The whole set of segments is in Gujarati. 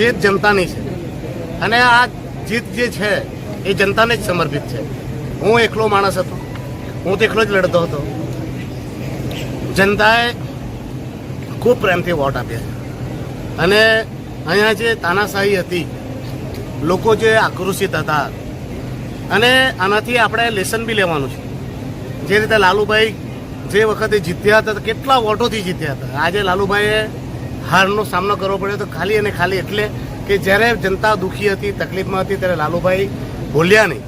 જીત જનતાની છે. અને આ જીત જે છે, એ જનતાને જ સમર્પિત છે. હું એકલો માણસ હતો. હું તો એકલો જ લડતો હતો. જનતાએ ખૂબ પ્રેમથી વોટ આપ્યા છે. અને અહીંયા જે તાનાશાહી હતી, લોકો જે આક્રોશિત હતા, અને આનાથી આપણે લેસન બી લેવાનું છે. જે રીતે લાલુભાઈ જે વખતે જીત્યા હતા કેટલા વોટોથી જીત્યા હતા. આજે લાલુભાઈએ હારનો સામનો કરવો પડ્યો તો ખાલી અને ખાલી એટલે કે જ્યારે જનતા દુઃખી હતી, તકલીફમાં હતી, ત્યારે લાલુભાઈ બોલ્યા નહીં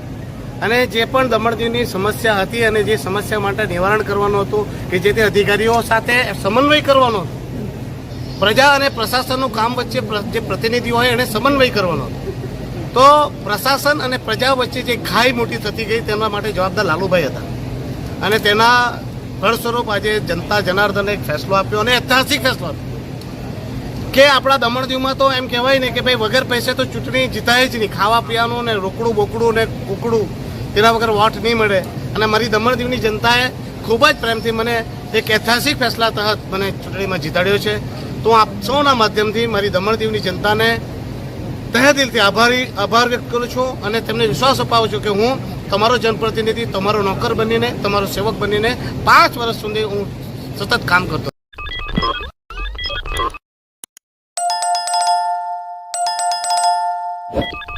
અને જે પણ દમણદીવની સમસ્યા હતી અને જે સમસ્યા માટે નિવારણ કરવાનું હતું કે જે તે અધિકારીઓ સાથે સમન્વય કરવાનો હતો. પ્રજા અને પ્રશાસનનું કામ વચ્ચે જે પ્રતિનિધિઓ હોય એને સમન્વય કરવાનો હતો. તો પ્રશાસન અને પ્રજા વચ્ચે જે ખાઈ મોટી થતી ગઈ તેના માટે જવાબદાર લાલુભાઈ હતા. અને તેના ફળસ્વરૂપ આજે જનતા જનાર્દને એક ફેસલો આપ્યો અને ઐતિહાસિક ફેસલો આપ્યો. કે આપણા દમણ દીવમાં તો એમ કહેવાય ને કે ભાઈ વગર પૈસે તો ચૂંટણી જીતાય જ નહીં. ખાવા પીવાનું ને રોકડું બોકડું ને કુકડું, તેના વગર વોટ નહીં મળે. અને મારી દમણ દીવની જનતાએ ખૂબ જ પ્રેમથી મને એક ઐતિહાસિક ફેસલા તહત મને ચૂંટણીમાં જીતાડ્યો છે. તો આપ સૌના માધ્યમથી મારી દમણ દીવની જનતાને તહે દિલથી આભારી, આભાર વ્યક્ત કરું છું અને તેમને વિશ્વાસ અપાવું છું કે હું તમારો જનપ્રતિનિધિ, તમારો નોકર બનીને, તમારો સેવક બનીને પાંચ વર્ષ સુધી હું સતત કામ કરતો you